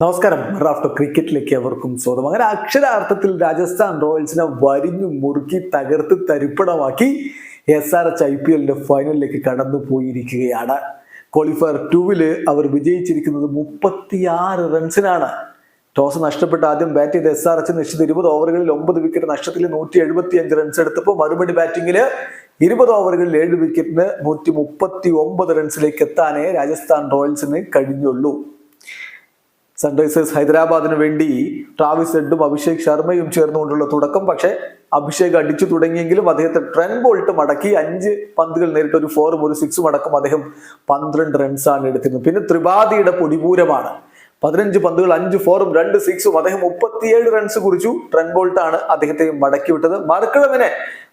നമസ്കാരം. റാഫ്റ്റോ ക്രിക്കറ്റിലേക്ക് അവർക്കും സ്വാഗതം. അങ്ങനെ അക്ഷരാർത്ഥത്തിൽ രാജസ്ഥാൻ റോയൽസിനെ വരിഞ്ഞു മുറുക്കി തകർത്ത് തരിപ്പണമാക്കി S R H I P എല്ലിന്റെ ഫൈനലിലേക്ക് കടന്നു പോയിരിക്കുകയാണ് ക്വാളിഫയർ ടൂവിൽ അവർ വിജയിച്ചിരിക്കുന്നത് മുപ്പത്തിയാറ് റൺസിനാണ്. ടോസ് നഷ്ടപ്പെട്ട് ആദ്യം ബാറ്റ് ചെയ്ത എസ് ആർ എച്ച് നിശ്ചിത ഇരുപത് ഓവറുകളിൽ ഒമ്പത് വിക്കറ്റ് നഷ്ടത്തിൽ നൂറ്റി എഴുപത്തി അഞ്ച് റൺസ് എടുത്തപ്പോൾ മറുപടി ബാറ്റിംഗിൽ ഇരുപത് ഓവറുകളിൽ ഏഴ് വിക്കറ്റിന് നൂറ്റി മുപ്പത്തി ഒമ്പത് റൺസിലേക്ക് എത്താനേ രാജസ്ഥാൻ റോയൽസിന് കഴിഞ്ഞുള്ളൂ. സൺറൈസേഴ്സ് ഹൈദരാബാദിന് വേണ്ടി ട്രാവിസ് ഹെഡും അഭിഷേക് ശർമ്മയും ചേർന്നുകൊണ്ടുള്ള തുടക്കം. പക്ഷേ അഭിഷേക് അടിച്ചു തുടങ്ങിയെങ്കിലും അദ്ദേഹത്തെ ട്രെൻ ബോൾട്ട് മടക്കി അഞ്ച് പന്തുകൾ നേരിട്ട് ഒരു ഫോറും ഒരു സിക്സും അടക്കം അദ്ദേഹം പന്ത്രണ്ട് റൺസാണ് എടുത്തിരുന്നത്. പിന്നെ ത്രിപാഠിയുടെ പൊടിപൂരമാണ്. പതിനഞ്ച് പന്തുകൾ അഞ്ച് ഫോറും രണ്ട് സിക്സും അദ്ദേഹം മുപ്പത്തിയേഴ് റൺസ് കുറിച്ചു. ട്രെൻ ബോൾട്ടാണ് അദ്ദേഹത്തെ മടക്കി വിട്ടത്. മർക്കളവിനെ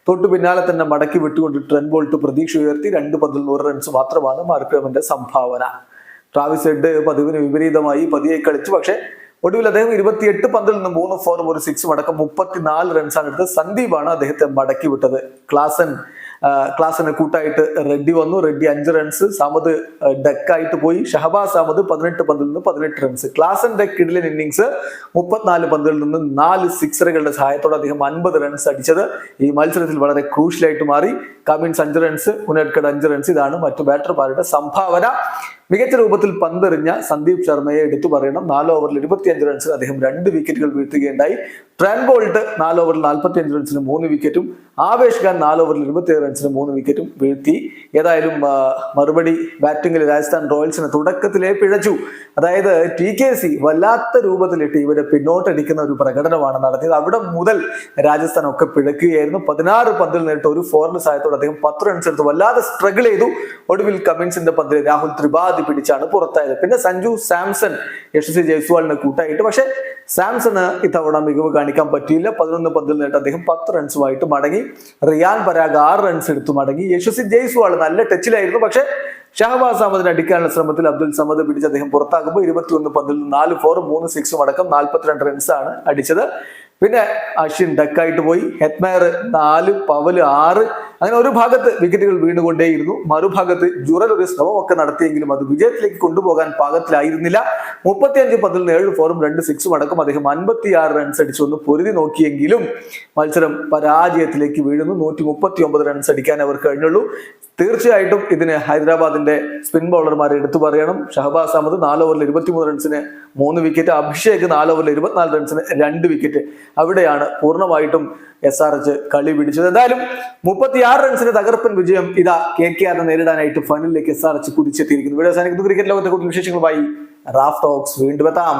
തൊട്ടു പിന്നാലെ തന്നെ മടക്കി വിട്ടുകൊണ്ട് ട്രെൻ ബോൾട്ട് പ്രതീക്ഷ ഉയർത്തി. രണ്ട് പന്തിൽ നൂറ് റൺസ് മാത്രമാണ് മാർക്കളവിന്റെ സംഭാവന. ട്രാവിസ് ഹെഡ് പതിവിന് വിപരീതമായി പതിയെ കളിച്ചു. പക്ഷേ ഒടുവിൽ അദ്ദേഹം ഇരുപത്തിയെട്ട് പന്തിൽ നിന്ന് മൂന്ന് ഫോറും ഒരു സിക്സും അടക്കം മുപ്പത്തിനാല് റൺസാണ് എടുത്തത്. സന്ദീപാണ് അദ്ദേഹത്തെ മടക്കി വിട്ടത്. ക്ലാസൻ ആ, ക്ലാസിന് കൂട്ടായിട്ട് റെഡ്ഡി വന്നു. റെഡ്ഡി അഞ്ച് റൺസ് സമദ് ഡെക്കായിട്ട് പോയി. ഷഹബാസ് അഹമ്മദ് പതിനെട്ട് പന്തിൽ നിന്ന് പതിനെട്ട് റൺസ് ക്ലാസന്റെ കിഡിലിൻ ഇന്നിങ്സ് മുപ്പത്തിനാല് പന്തുകളിൽ നിന്ന് നാല് സിക്സറുകളുടെ സഹായത്തോടെ അദ്ദേഹം അൻപത് റൺസ് അടിച്ചത്. ഈ മത്സരത്തിൽ വളരെ ക്രൂഷ്യലായിട്ട് മാറി. കമിൻസ് അഞ്ച് റൺസ് ഉനഡ്കഡ് അഞ്ച് റൺസ് ഇതാണ് മറ്റു ബാറ്റർമാരുടെ സംഭാവന. മികച്ച രൂപത്തിൽ പന്തെറിഞ്ഞ സന്ദീപ് ശർമ്മയെ എടുത്തു പറയണം. നാല് ഓവറിൽ ഇരുപത്തിയഞ്ച് റൺസിൽ അദ്ദേഹം രണ്ട് വിക്കറ്റുകൾ വീഴ്ത്തുകയുണ്ടായി. ട്രാൻബോൾട്ട് നാല് ഓവറിൽ നാൽപ്പത്തി അഞ്ച് റൺസിന് മൂന്ന് വിക്കറ്റും ആവേശ് ഖാൻ നാല് ഓവറിൽ ഇരുപത്തിയേഴ് റൺസിന് മൂന്ന് വിക്കറ്റും വീഴ്ത്തി. ഏതായാലും മറുപടി ബാറ്റിംഗിൽ രാജസ്ഥാൻ റോയൽസിന് തുടക്കത്തിലേ പിഴച്ചു. അതായത് ടി കെ സി വല്ലാത്ത രൂപത്തിലിട്ട് ഇവരെ പിന്നോട്ടടിക്കുന്ന ഒരു പ്രകടനമാണ് നടത്തിയത്. അവിടെ മുതൽ രാജസ്ഥാൻ ഒക്കെ പിഴക്കുകയായിരുന്നു. പതിനാറ് പന്തിൽ നേരിട്ട് ഒരു ഫോറിന് സഹായത്തോടെ അദ്ദേഹം പത്ത് റൺസ് എടുത്ത് വല്ലാതെ സ്ട്രഗിൾ ചെയ്തു. ഒടുവിൽ കമിൻസിന്റെ പന്തിൽ രാഹുൽ ത്രിപാഠി പിടിച്ചാണ് പുറത്തായത്. പിന്നെ സഞ്ജു സാംസൺ യശസ്വി ജയ്സ്വാളിനെ കൂട്ടായിട്ട്. പക്ഷെ സാംസണ് ഇത്തവണ മികവ് കാണിക്കാൻ പറ്റിയില്ല. പതിനൊന്ന് പന്തിൽ നേട്ട് അദ്ദേഹം പത്ത് റൺസുമായിട്ട് മടങ്ങി. റിയാൻ പരാഗ് ആറ് റൺസ് എടുത്തു മടങ്ങി. യശസ്വി ജയ്സ്വാൾ നല്ല ടച്ചിലായിരുന്നു പക്ഷേ ഷഹബാസ് അഹമ്മദിനെ അടിക്കാനുള്ള ശ്രമത്തിൽ അബ്ദുൽ സമദ് പിടിച്ച് അദ്ദേഹം പുറത്താക്കുമ്പോൾ ഇരുപത്തിയൊന്ന് പന്തിൽ നിന്ന് നാല് ഫോറും മൂന്ന് സിക്സും അടക്കം നാൽപ്പത്തിരണ്ട് റൺസാണ് അടിച്ചത്. പിന്നെ അശ്വിൻ ഡക്കായിട്ട് പോയി. ഹെത്മയർ നാല് പവൽ ആറ് അങ്ങനെ ഒരു ഭാഗത്ത് വിക്കറ്റുകൾ വീണുകൊണ്ടേയിരുന്നു. മറുഭാഗത്ത് ജുറൽ ഒരു ശ്രമമൊക്കെ നടത്തിയെങ്കിലും അത് വിജയത്തിലേക്ക് കൊണ്ടുപോകാൻ പാകത്തിലായിരുന്നില്ല. മുപ്പത്തിയഞ്ച് പതിനൊന്ന് നിന്ന് ഏഴ് ഫോറും രണ്ട് സിക്സും അടക്കം അദ്ദേഹം അൻപത്തിയാറ് റൺസ് അടിച്ചു ഒന്ന് പൊരുതി നോക്കിയെങ്കിലും മത്സരം പരാജയത്തിലേക്ക് വീഴുന്നു. നൂറ്റി മുപ്പത്തി ഒമ്പത് റൺസ് അടിക്കാൻ അവർ കഴിഞ്ഞുള്ളൂ. തീർച്ചയായിട്ടും ഇതിന് ഹൈദരാബാദിന്റെ സ്പിൻ ബൗളർമാരെ എടുത്തു പറയണം. ഷഹബാസ് അഹമ്മദ് നാല് ഓവറിൽ ഇരുപത്തിമൂന്ന് റൺസിന് മൂന്ന് വിക്കറ്റ് അഭിഷേക് നാല് ഓവറിൽ ഇരുപത്തിനാല് റൺസിന് രണ്ട് വിക്കറ്റ് അവിടെയാണ് പൂർണമായിട്ടും എസ് ആർ എച്ച് കളി പിടിച്ചത്. എന്തായാലും മുപ്പത്തിയാറ് റൺസിന് തകർപ്പൻ വിജയം ഇതാ കെ കെ ആറിനെ നേരിടാനായിട്ട് ഫൈനലിലേക്ക് എസ് ആർ എച്ച് കുതിച്ചെത്തിയിരിക്കുന്നു. ഇവിടെ അവസാനിക്കുന്നു. ക്രിക്കറ്റ് ലോകത്തെ കൂടുതൽ വിശേഷങ്ങളുമായി റാഫ് ടോക്സ് വീണ്ടും എത്താം.